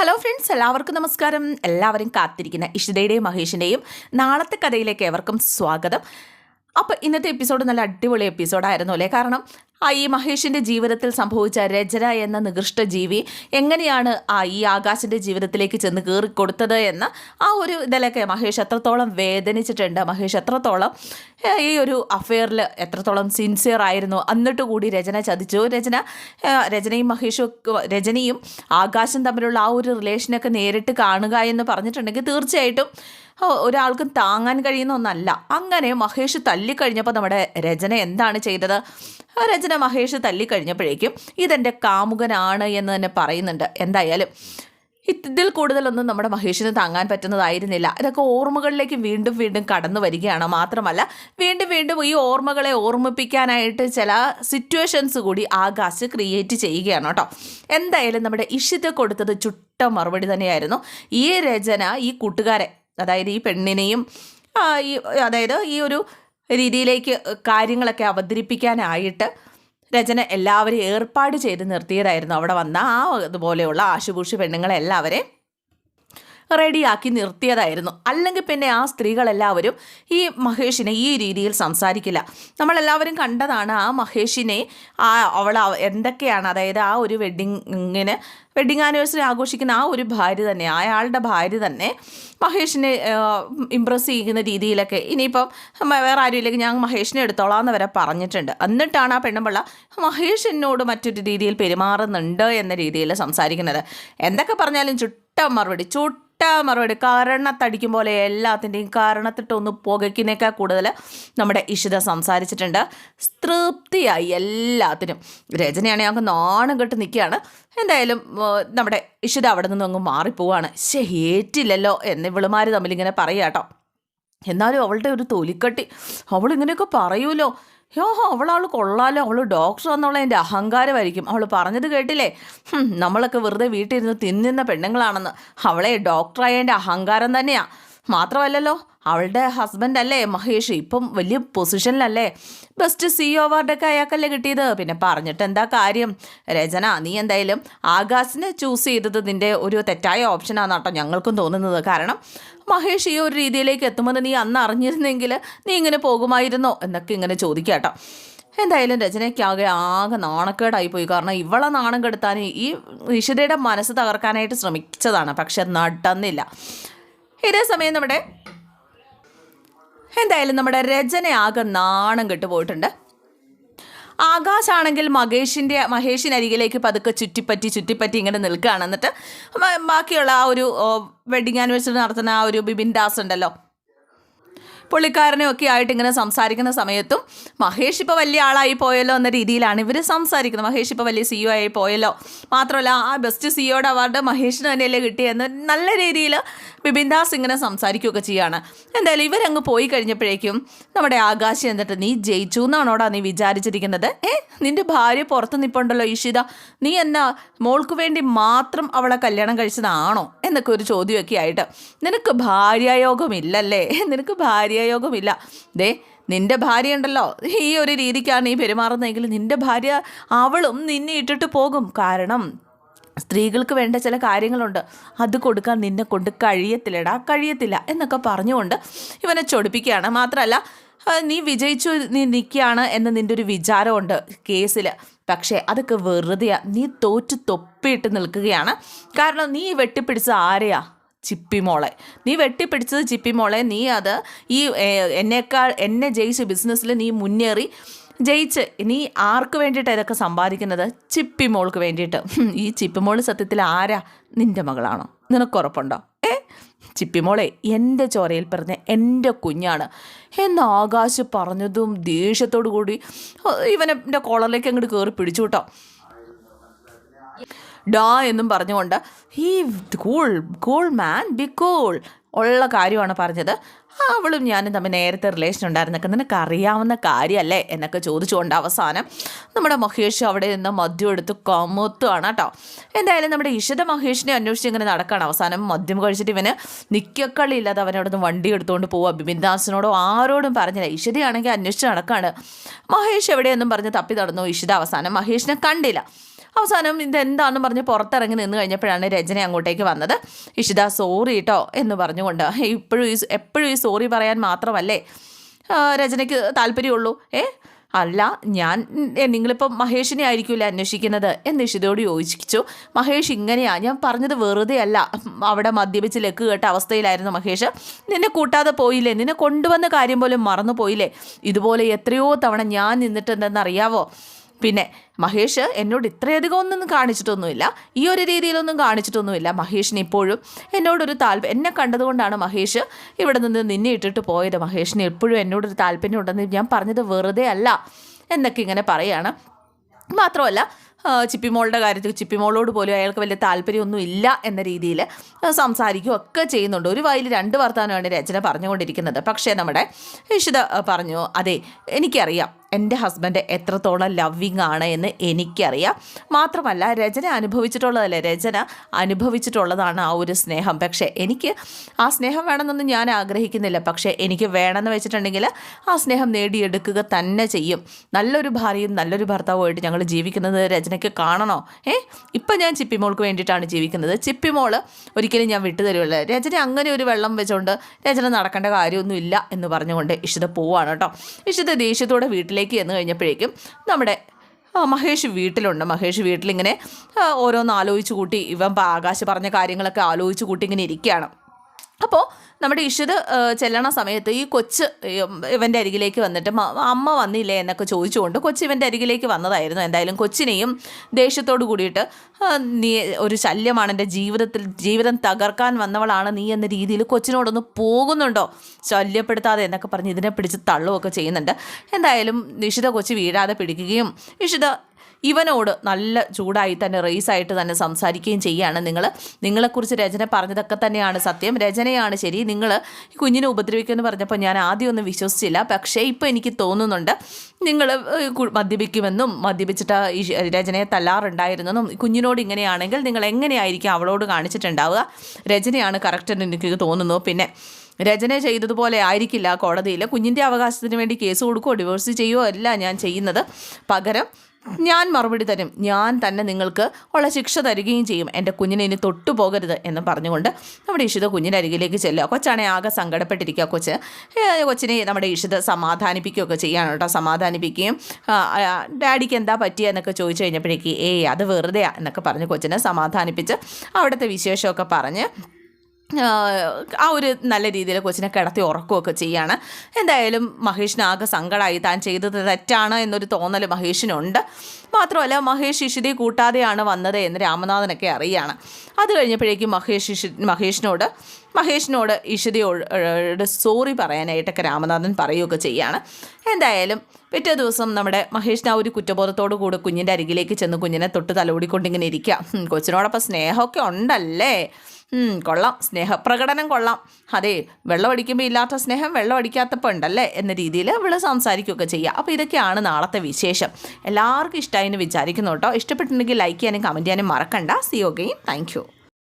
Hello friends എല്ലാവർക്കും നമസ്കാരം. എല്ലാവരും കാത്തിരിക്കുന്ന ഇഷിതയുടെയും മഹേഷിന്റെയും നാളത്തെ കഥയിലേക്ക് എവർക്കും സ്വാഗതം. അപ്പോൾ ഇന്നത്തെ എപ്പിസോഡ് നല്ല അടിപൊളി എപ്പിസോഡായിരുന്നു അല്ലേ? കാരണം ആ ഈ മഹേഷിന്റെ ജീവിതത്തിൽ സംഭവിച്ച രചന എന്ന നികൃഷ്ട ജീവി എങ്ങനെയാണ് ആ ഈ ആകാശിന്റെ ജീവിതത്തിലേക്ക് ചെന്ന് കയറി കൊടുത്തത് എന്ന ആ ഒരു ഇതിലൊക്കെ മഹേഷ് എത്രത്തോളം വേദനിച്ചിട്ടുണ്ട്. മഹേഷ് എത്രത്തോളം ഈ ഒരു അഫെയറിൽ എത്രത്തോളം സിൻസിയർ ആയിരുന്നു. എന്നിട്ട് കൂടി രചന ചതിച്ചു. രചന രചനയും മഹേഷും രചനയും ആകാശം തമ്മിലുള്ള ആ ഒരു റിലേഷനൊക്കെ നേരിട്ട് കാണുക എന്ന് പറഞ്ഞിട്ടുണ്ടെങ്കിൽ തീർച്ചയായിട്ടും ഒരാൾക്കും താങ്ങാൻ കഴിയുന്ന ഒന്നല്ല. അങ്ങനെ മഹേഷ് തല്ലിക്കഴിഞ്ഞപ്പോൾ നമ്മുടെ രചന എന്താണ് ചെയ്തത്? രചന മഹേഷ് തല്ലിക്കഴിഞ്ഞപ്പോഴേക്കും ഇതെന്റെ കാമുകനാണ് എന്ന് തന്നെ പറയുന്നുണ്ട്. എന്തായാലും ഇതിൽ കൂടുതലൊന്നും നമ്മുടെ മഹേഷിന് താങ്ങാൻ പറ്റുന്നതായിരുന്നില്ല. ഇതൊക്കെ ഓർമ്മകളിലേക്ക് വീണ്ടും വീണ്ടും കടന്നു വരികയാണ്. മാത്രമല്ല വീണ്ടും വീണ്ടും ഈ ഓർമ്മകളെ ഓർമ്മിപ്പിക്കാനായിട്ട് ചില സിറ്റുവേഷൻസ് കൂടി ആകാശ് ക്രിയേറ്റ് ചെയ്യുകയാണ് കേട്ടോ. എന്തായാലും നമ്മുടെ ഇഷിത് കൊടുത്തത് ചുട്ട മറുപടി തന്നെയായിരുന്നു. ഈ രചന ഈ കൂട്ടുകാരെ അതായത് ഈ പെണ്ണിനെയും ഈ അതായത് ഈ ഒരു രീതിയിലേക്ക് കാര്യങ്ങളൊക്കെ അവതരിപ്പിക്കാനായിട്ട് രചന എല്ലാവരെയും ഏർപ്പാട് ചെയ്ത് നിർത്തിയതായിരുന്നു. അവിടെ വന്ന ആ അതുപോലെയുള്ള ആശുപൂഷി പെണ്ണുങ്ങളെല്ലാവരെയും റെഡിയാക്കി നിർത്തിയതായിരുന്നു. അല്ലെങ്കിൽ പിന്നെ ആ സ്ത്രീകളെല്ലാവരും ഈ മഹേഷിനെ ഈ രീതിയിൽ സംസാരിക്കില്ല. നമ്മളെല്ലാവരും കണ്ടതാണ് ആ മഹേഷിനെ ആ അവൾ എന്തൊക്കെയാണ് അതായത് ആ ഒരു വെഡിങ്ങിന് വെഡിങ് ആനിവേഴ്സറി ആഘോഷിക്കുന്ന ആ ഒരു ഭാര്യ തന്നെ അയാളുടെ ഭാര്യ തന്നെ മഹേഷിനെ ഇമ്പ്രസ് ചെയ്യുന്ന രീതിയിലൊക്കെ ഇനിയിപ്പം വേറെ ആരും ഇല്ലെങ്കിൽ ഞാൻ മഹേഷിനെ എടുത്തോളാം എന്ന് വരെ പറഞ്ഞിട്ടുണ്ട്. എന്നിട്ടാണ് ആ പെണ്ണുമ്പിള്ള മഹേഷ് എന്നോട് മറ്റൊരു രീതിയിൽ പെരുമാറുന്നുണ്ട് എന്ന രീതിയിൽ സംസാരിക്കുന്നത്. എന്തൊക്കെ പറഞ്ഞാലും ചുട്ട മറുപടി ചുട്ട മറുപടി. കാരണത്തടിക്കും പോലെ എല്ലാത്തിന്റെയും കാരണത്തിട്ടൊന്ന് പുകയ്ക്കുന്നേക്കാൾ കൂടുതൽ നമ്മുടെ ഇഷിത സംസാരിച്ചിട്ടുണ്ട്. തൃപ്തിയായി എല്ലാത്തിനും. രചനയാണെങ്കിൽ ഞങ്ങൾക്ക് നാണം കെട്ട് നിൽക്കുകയാണ്. എന്തായാലും നമ്മുടെ ഇഷിത അവിടെ നിന്നും അങ്ങ് മാറിപ്പോവാണ്. ശേ ഏറ്റില്ലല്ലോ എന്ന് ഇവളുമാർ തമ്മിലിങ്ങനെ കേട്ടോ എന്നാലും അവളുടെ ഒരു തൊലിക്കട്ടി. അവൾ ഇങ്ങനെയൊക്കെ പറയൂലോ? യോ അവളാൾ കൊള്ളാലോ? അവൾ ഡോക്ടർ എന്നുള്ള എന്റെ അഹങ്കാരമായിരിക്കും. അവൾ പറഞ്ഞത് കേട്ടില്ലേ? നമ്മളൊക്കെ വെറുതെ വീട്ടിലിരുന്ന് തിന്നുന്ന പെണ്ണുങ്ങളാണെന്ന്. അവളെ ഡോക്ടറായ എന്റെ അഹങ്കാരം തന്നെയാണ് മാത്രമല്ലല്ലോ അവളുടെ ഹസ്ബൻഡ് അല്ലേ മഹേഷ്? ഇപ്പം വലിയ പൊസിഷനിലല്ലേ ബെസ്റ്റ് സി അവാർഡൊക്കെ അയാൾക്കല്ലേ കിട്ടിയത്? പിന്നെ പറഞ്ഞിട്ട് എന്താ കാര്യം? രചന നീ എന്തായാലും ആകാശിനെ ചൂസ് ചെയ്തത് നിന്റെ ഒരു തെറ്റായ ഓപ്ഷനാണ് കേട്ടോ ഞങ്ങൾക്കും തോന്നുന്നത്. കാരണം മഹേഷ് ഈ ഒരു രീതിയിലേക്ക് എത്തുമെന്ന് നീ അന്ന് അറിഞ്ഞിരുന്നെങ്കിൽ നീ ഇങ്ങനെ പോകുമായിരുന്നോ? എന്നൊക്കെ ഇങ്ങനെ കേട്ടോ. എന്തായാലും രചനയ്ക്കാകെ ആകെ നാണക്കേടായി പോയി. കാരണം ഇവളെ നാണം കെടുത്താൻ ഈ നിഷിതയുടെ മനസ്സ് തകർക്കാനായിട്ട് ശ്രമിച്ചതാണ്. പക്ഷെ നടന്നില്ല. ഇതേ സമയം നമ്മുടെ എന്തായാലും നമ്മുടെ രചന ആകെ നാണം കെട്ടുപോയിട്ടുണ്ട് ആകാശാണെങ്കിൽ മഹേഷിന്റെ മഹേഷിനരികിലേക്ക് പതുക്കെ ചുറ്റിപ്പറ്റി ചുറ്റിപ്പറ്റി ഇങ്ങനെ നിൽക്കുകയാണ്. എന്നിട്ട് ബാക്കിയുള്ള ആ ഒരു വെഡിങ് ആനിവേഴ്സറി നടത്തുന്ന ആ ഒരു ബിബിൻ ദാസ് ഉണ്ടല്ലോ. പുള്ളിക്കാരനെ ഒക്കെ ആയിട്ട് ഇങ്ങനെ സംസാരിക്കുന്ന സമയത്തും മഹേഷ് ഇപ്പോൾ വലിയ ആളായി പോയല്ലോ എന്ന രീതിയിലാണ് ഇവർ സംസാരിക്കുന്നത്. മഹേഷ് ഇപ്പോൾ വലിയ സിഇഒ ആയി പോയല്ലോ. മാത്രമല്ല ആ ബെസ്റ്റ് സിഇഒയുടെ അവാർഡ് മഹേഷിന് തന്നെയല്ലേ കിട്ടിയെന്ന് നല്ല രീതിയിൽ ബിപിൻ ദാസ് ഇങ്ങനെ സംസാരിക്കുകയൊക്കെ ചെയ്യുകയാണ് എന്തായാലും ഇവരങ്ങ് പോയി കഴിഞ്ഞപ്പോഴേക്കും നമ്മുടെ ആകാശ് എന്നിട്ട് നീ ജയിച്ചു എന്നാണോടാ നീ വിചാരിച്ചിരിക്കുന്നത്? ഏ നിന്റെ ഭാര്യ പുറത്ത് നിൽപ്പുണ്ടല്ലോ ഇഷിത നീ എന്നാ മോൾക്ക് വേണ്ടി മാത്രം അവളെ കല്യാണം കഴിച്ചതാണോ? എന്നൊക്കെ ഒരു ചോദ്യമൊക്കെ ആയിട്ട് നിനക്ക് ഭാര്യായോഗമില്ലല്ലേ നിനക്ക് ഭാര്യായോഗമില്ല ദേ നിന്റെ ഭാര്യ ഉണ്ടല്ലോ ഈ ഒരു രീതിക്കാണ് നീ പെരുമാറുന്നതെങ്കിൽ നിന്റെ ഭാര്യ അവളും നിന്നെ ഇട്ടിട്ട് പോകും. കാരണം സ്ത്രീകൾക്ക് വേണ്ട ചില കാര്യങ്ങളുണ്ട്. അത് കൊടുക്കാൻ നിന്നെ കൊണ്ട് കഴിയത്തില്ലടാ കഴിയത്തില്ല എന്നൊക്കെ പറഞ്ഞുകൊണ്ട് ഇവനെ ചൊടിപ്പിക്കുകയാണ്. മാത്രമല്ല നീ വിജയിച്ചു നീ നിൽക്കുകയാണ് എന്ന് നിന്റെ ഒരു വിചാരമുണ്ട് കേസിൽ പക്ഷേ അതൊക്കെ വെറുതെയാണ് നീ തോറ്റ് തൊപ്പിയിട്ട് നിൽക്കുകയാണ്. കാരണം നീ വെട്ടിപ്പിടിച്ച ആരെയാ? ചിപ്പിമോളെ. നീ വെട്ടിപ്പിടിച്ചത് ചിപ്പിമോളെ. നീ അത് ഈ എന്നേക്കാൾ എന്നെ ജയിച്ച് ബിസിനസ്സിൽ നീ മുന്നേറി ജയിച്ച്. നീ ആർക്ക് വേണ്ടിയിട്ടാണ് ഇതൊക്കെ സമ്പാദിക്കുന്നത്? ചിപ്പിമോൾക്ക് വേണ്ടിയിട്ട്. ഈ ചിപ്പിമോൾ സത്യത്തിൽ ആരാ? നിന്റെ മകളാണോ? നിനക്കുറപ്പുണ്ടോ ഏ? ചിപ്പിമോളെ എന്റെ ചോരയിൽ പറഞ്ഞ എന്റെ കുഞ്ഞാണ്. എന്ന് ആകാശ് പറഞ്ഞതും ദേഷ്യത്തോടു കൂടി ഇവനെ എന്റെ കോളറിലേക്ക് അങ്ങോട്ട് കയറി പിടിച്ചു കേട്ടോ. ഡാ എന്നും പറഞ്ഞുകൊണ്ട് he cool cool man be cool ഉള്ള കാര്യമാണ് പറഞ്ഞത്. അവളും ഞാനും തമ്മിൽ നേരത്തെ റിലേഷൻ ഉണ്ടായിരുന്നൊക്കെ നിനക്ക് അറിയാവുന്ന കാര്യമല്ലേ എന്നൊക്കെ ചോദിച്ചുകൊണ്ട് അവസാനം നമ്മുടെ മഹേഷ് അവിടെ നിന്ന് മദ്യം എടുത്ത് കമുത്തുകയാണ് കേട്ടോ. എന്തായാലും നമ്മുടെ ഇഷിത മഹേഷിനെ അന്വേഷിച്ച് ഇങ്ങനെ നടക്കുകയാണ് അവസാനം മദ്യം കഴിച്ചിട്ട് ഇവന് നിക്കക്കളി ഇല്ലാതെ അവനവിടെ നിന്ന് വണ്ടി എടുത്തുകൊണ്ട് പോവുക ബിബിൻദാസിനോടോ ആരോടും പറഞ്ഞില്ല. ഇഷിതയാണെങ്കിൽ അന്വേഷിച്ച് നടക്കുകയാണ് മഹേഷ് എവിടെയെന്നും പറഞ്ഞ് തപ്പി നടന്നു. ഇഷിത അവസാനം മഹേഷിനെ കണ്ടില്ല. അവസാനം ഇതെന്താണെന്ന് പറഞ്ഞ് പുറത്തിറങ്ങി നിന്ന് കഴിഞ്ഞപ്പോഴാണ് രചന അങ്ങോട്ടേക്ക് വന്നത്. ഇഷിത സോറി കേട്ടോ എന്ന് പറഞ്ഞുകൊണ്ട്. ഇപ്പോഴും ഈ എപ്പോഴും ഈ സോറി പറയാൻ മാത്രമല്ലേ? രചനയ്ക്ക് താല്പര്യമുള്ളൂ. ഏ? അല്ല ഞാൻ നിങ്ങളിപ്പോൾ നിങ്ങളിപ്പം മഹേഷിനെ ആയിരിക്കില്ല അന്വേഷിക്കുന്നത്? എന്ന് ഇഷിതയോട് യോജിച്ചു. മഹേഷ് ഇങ്ങനെയാ ഞാൻ പറഞ്ഞത് വെറുതെ അല്ല. അവിടെ മദ്യപിച്ച് ലക്ക് കേട്ട അവസ്ഥയിലായിരുന്നു മഹേഷ്. നിന്നെ കൂട്ടാതെ പോയില്ലേ? നിന്നെ കൊണ്ടുവന്ന കാര്യം പോലും മറന്നു പോയില്ലേ ഇതുപോലെ എത്രയോ തവണ ഞാൻ നിന്നിട്ടുണ്ടെന്നറിയാവോ? പിന്നെ മഹേഷ് എന്നോട് ഇത്രയധികം ഒന്നും കാണിച്ചിട്ടൊന്നുമില്ല. ഈ ഒരു രീതിയിലൊന്നും കാണിച്ചിട്ടൊന്നുമില്ല മഹേഷിന് ഇപ്പോഴും. എന്നോടൊരു താല്പര്യം എന്നെ കണ്ടതുകൊണ്ടാണ് മഹേഷ് ഇവിടെ നിന്ന് നിന്നെ ഇട്ടിട്ട് പോയത്. മഹേഷിന് എപ്പോഴും എന്നോടൊരു താല്പര്യം ഉണ്ടെന്ന് ഞാൻ പറഞ്ഞത് വെറുതെ അല്ല എന്നൊക്കെ ഇങ്ങനെ പറയാണ്. മാത്രമല്ല ചിപ്പിമോളുടെ കാര്യത്തിൽ ചിപ്പിമോളോട് പോലും അയാൾക്ക് വലിയ താല്പര്യമൊന്നും ഇല്ല എന്ന രീതിയിൽ സംസാരിക്കുകയും ഒക്കെ ചെയ്യുന്നുണ്ട്. ഒരു വായിൽ രണ്ട് വർത്തമാനമാണ് രചന പറഞ്ഞുകൊണ്ടിരിക്കുന്നത്. പക്ഷേ നമ്മുടെ ഇഷിത പറഞ്ഞു അതെ എനിക്കറിയാം. എന്റെ ഹസ്ബൻഡ് എത്രത്തോളം ലവ്വിങ് ആണ് എന്ന് എനിക്കറിയാം. മാത്രമല്ല രചന അനുഭവിച്ചിട്ടുള്ളതല്ലേ? രചന അനുഭവിച്ചിട്ടുള്ളതാണ് ആ ഒരു സ്നേഹം. പക്ഷേ എനിക്ക് ആ സ്നേഹം വേണമെന്നൊന്നും ഞാൻ ആഗ്രഹിക്കുന്നില്ല. പക്ഷേ എനിക്ക് വേണമെന്ന് വെച്ചിട്ടുണ്ടെങ്കിൽ ആ സ്നേഹം നേടിയെടുക്കുക തന്നെ ചെയ്യും. നല്ലൊരു ഭാര്യയും നല്ലൊരു ഭർത്താവുമായിട്ട് ഞങ്ങൾ ജീവിക്കുന്നത് രചനയ്ക്ക് കാണണോ? ഏ? ഇപ്പം ഞാൻ ചിപ്പിമോൾക്ക് വേണ്ടിയിട്ടാണ് ജീവിക്കുന്നത്. ചിപ്പിമോൾ ഒരിക്കലും ഞാൻ വിട്ടുതരുമല്ല രചന അങ്ങനെ ഒരു വെള്ളം വെച്ചുകൊണ്ട് രചന നടക്കേണ്ട കാര്യമൊന്നുമില്ല എന്ന് പറഞ്ഞുകൊണ്ട് ഇഷിത പോവാണ് കേട്ടോ. ഇഷിത ദേഷ്യത്തോടെ വീട്ടിലേക്ക് ചെന്ന് കഴിഞ്ഞപ്പോഴേക്കും നമ്മുടെ മഹേഷ് വീട്ടിലുണ്ട്. മഹേഷ് വീട്ടിലിങ്ങനെ ഓരോന്ന് ആലോചിച്ച് കൂട്ടി ഇവൻ ആകാശ് പറഞ്ഞ കാര്യങ്ങളൊക്കെ ആലോചിച്ച് കൂട്ടി ഇങ്ങനെ ഇരിക്കുകയാണ്. അപ്പോൾ നമ്മുടെ ഇഷിത് ചെല്ലണ സമയത്ത് ഈ കൊച്ച് ഇവന്റെ അരികിലേക്ക് വന്നിട്ട് അമ്മ വന്നില്ലേ എന്നൊക്കെ ചോദിച്ചുകൊണ്ട് കൊച്ച് ഇവന്റെ അരികിലേക്ക് വന്നതായിരുന്നു. എന്തായാലും കൊച്ചിനെയും ദേഷ്യത്തോട് കൂടിയിട്ട് നീ ഒരു ശല്യമാണ് എന്റെ ജീവിതത്തിൽ ജീവിതം തകർക്കാൻ വന്നവളാണ് നീ എന്ന രീതിയിൽ കൊച്ചിനോടൊന്ന് പോകുന്നുണ്ടോ? ശല്യപ്പെടുത്താതെ എന്നൊക്കെ പറഞ്ഞ് ഇതിനെ പിടിച്ച് തള്ളുകയൊക്കെ ചെയ്യുന്നുണ്ട്. എന്തായാലും ഇഷിത കൊച്ച് വീഴാതെ പിടിക്കുകയും ഇഷിത ഇവനോട് നല്ല ചൂടായി തന്നെ റേസായിട്ട് തന്നെ സംസാരിക്കുകയും ചെയ്യുകയാണ് നിങ്ങൾ നിങ്ങളെക്കുറിച്ച് രചന പറഞ്ഞതൊക്കെ തന്നെയാണ് സത്യം. രചനയാണ് ശരി. നിങ്ങൾ ഈ കുഞ്ഞിനെ ഉപദ്രവിക്കുമെന്ന് പറഞ്ഞപ്പോൾ ഞാൻ ആദ്യമൊന്നും വിശ്വസിച്ചില്ല. പക്ഷേ ഇപ്പോൾ എനിക്ക് തോന്നുന്നുണ്ട് നിങ്ങൾ മദ്യപിക്കുമെന്നും മദ്യപിച്ചിട്ട് ഈ രചനയെ തല്ലാറുണ്ടായിരുന്നെന്നും കുഞ്ഞിനോട് ഇങ്ങനെയാണെങ്കിൽ നിങ്ങൾ എങ്ങനെയായിരിക്കും അവളോട് കാണിച്ചിട്ടുണ്ടാവുക? രചനയാണ് കറക്റ്റ് എന്ന് എനിക്ക് തോന്നുന്നു. പിന്നെ രചന ചെയ്തതുപോലെ ആയിരിക്കില്ല കോടതിയിൽ. കുഞ്ഞിന്റെ അവകാശത്തിന് വേണ്ടി കേസ് കൊടുക്കുകയോ ഡിവോഴ്സ് ചെയ്യുകയോ അല്ല ഞാൻ ചെയ്യുന്നത്. പകരം ഞാൻ മറുപടി തരും. ഞാൻ തന്നെ നിങ്ങൾക്ക് ഉള്ള ശിക്ഷ തരികയും ചെയ്യും. എന്റെ കുഞ്ഞിനെ ഇനി തൊട്ടു പോകരുത് എന്ന് പറഞ്ഞുകൊണ്ട് നമ്മുടെ ഇഷിത കുഞ്ഞിന്റെ അരികിലേക്ക് ചെല്ലുക. കൊച്ചാണെ ആകെ സങ്കടപ്പെട്ടിരിക്കുക കൊച്ച്. കൊച്ചിനെ നമ്മുടെ ഇഷിത സമാധാനിപ്പിക്കുകയൊക്കെ ചെയ്യാണ് കേട്ടോ. സമാധാനിപ്പിക്കുകയും ഡാഡിക്ക് എന്താ പറ്റിയ? എന്നൊക്കെ ചോദിച്ചു കഴിഞ്ഞപ്പോഴേക്ക് ഏയ് അത് വെറുതെയാ എന്നൊക്കെ പറഞ്ഞ് കൊച്ചിനെ സമാധാനിപ്പിച്ച് അവിടുത്തെ വിശേഷമൊക്കെ പറഞ്ഞ് ആ ഒരു നല്ല രീതിയിൽ കൊച്ചിനെ കിടത്തി ഉറക്കുകയൊക്കെ ചെയ്യാണ്. എന്തായാലും മഹേഷിന് ആകെ സങ്കടമായി താൻ ചെയ്തത് തെറ്റാണ് എന്നൊരു തോന്നൽ മഹേഷിനുണ്ട്. മാത്രമല്ല മഹേഷ് ശിശുതി കൂട്ടാതെയാണ് വന്നത് എന്ന് രാമനാഥനൊക്കെ അറിയാണ്. അത് കഴിഞ്ഞപ്പോഴേക്കും മഹേഷ് ഇഷി മഹേഷിനോട് മഹേഷിനോട് ഇഷിതയോട് സോറി പറയാനായിട്ടൊക്കെ രാമനാഥൻ പറയുകയൊക്കെ ചെയ്യാണ്. എന്തായാലും പിറ്റേ ദിവസം നമ്മുടെ മഹേഷിന് ആ ഒരു കുറ്റബോധത്തോടു കൂടി കുഞ്ഞിന്റെ അരികിലേക്ക് ചെന്ന് കുഞ്ഞിനെ തൊട്ട് തലോടിക്കൊണ്ടിങ്ങനെ ഇരിക്കുക. കൊച്ചിനോടൊപ്പം സ്നേഹമൊക്കെ ഉണ്ടല്ലേ? കൊള്ളാം. സ്നേഹപ്രകടനം കൊള്ളാം. അതെ വെള്ളം അടിക്കുമ്പോൾ ഇല്ലാത്ത സ്നേഹം വെള്ളം അടിക്കാത്തപ്പോൾ ഉണ്ടല്ലേ എന്ന രീതിയിൽ അവൾ സംസാരിക്കുകയൊക്കെ ചെയ്യുക അപ്പോൾ ഇതൊക്കെയാണ് നാളത്തെ വിശേഷം. എല്ലാവർക്കും ഇഷ്ടമായി എന്ന് വിചാരിക്കുന്നു കേട്ടോ. ഇഷ്ടപ്പെട്ടിട്ടുണ്ടെങ്കിൽ ലൈക്ക് ചെയ്യാനും കമന്റ് ചെയ്യാനും മറക്കണ്ട. C ഓക്കെയും thank